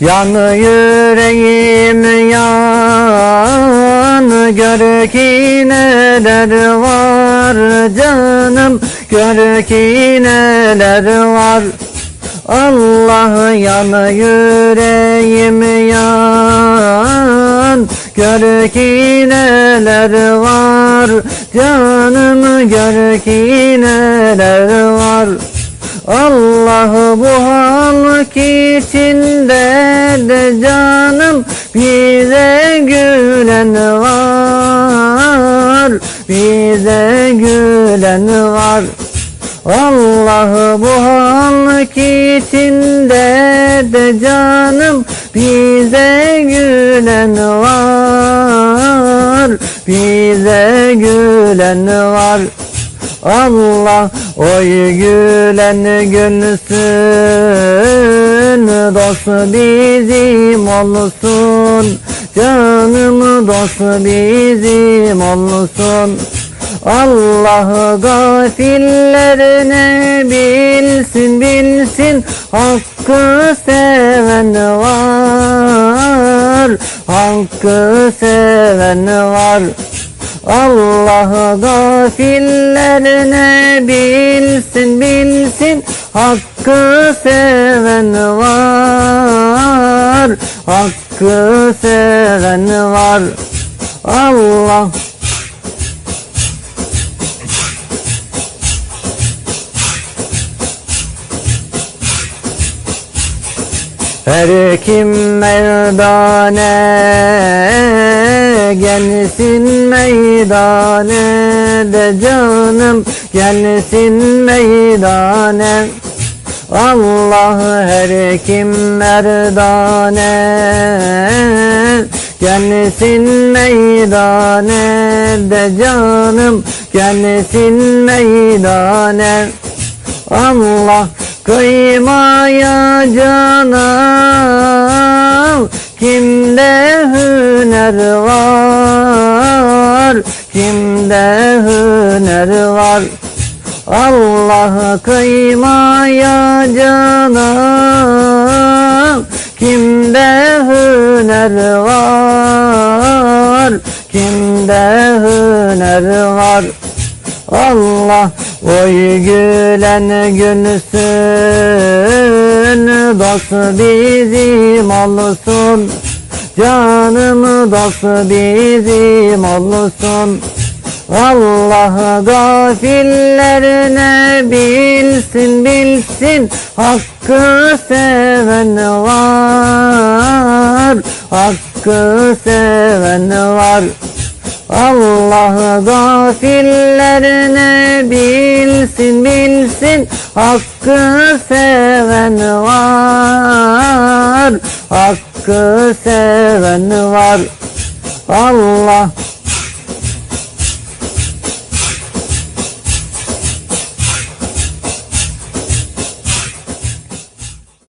Yanı yüreğim yan Gör ki neler var canım Gör ki neler var. Allah yanı yüreğim yan Gör ki neler var Canım gör ki neler var Allah bu halk içinde de canım bize gülen var bize gülen var. Allah bu halk içinde de canım bize gülen var bize gülen var. Allah oy gülen gülsün Dost bizim olsun. Canım dost bizim olsun. Allah gafillerine bilsin bilsin Hakkı seven var. Hakkı seven var Allah gafillerine bilsin bilsin. Hakkı seven var Hakkı seven var. Allah. Her kim merdane gelsin meydane de canım gelsin meydane. Allah her kim merdane? Gelsin meydane de canım gelsin meydane. Allah kıymaya canım hüner var? Allah kıymaya canım. Kimde hüner var? Kimde hüner var? Allah oy gülen gülsün Dost bizim olsun. Canım dost bizim olsun Allah gafillerine bilsin bilsin. Hakkı seven var Hakkı seven var. Allah gafillerine bilsin bilsin. Hakkı seven var Hakkı seven var. Allah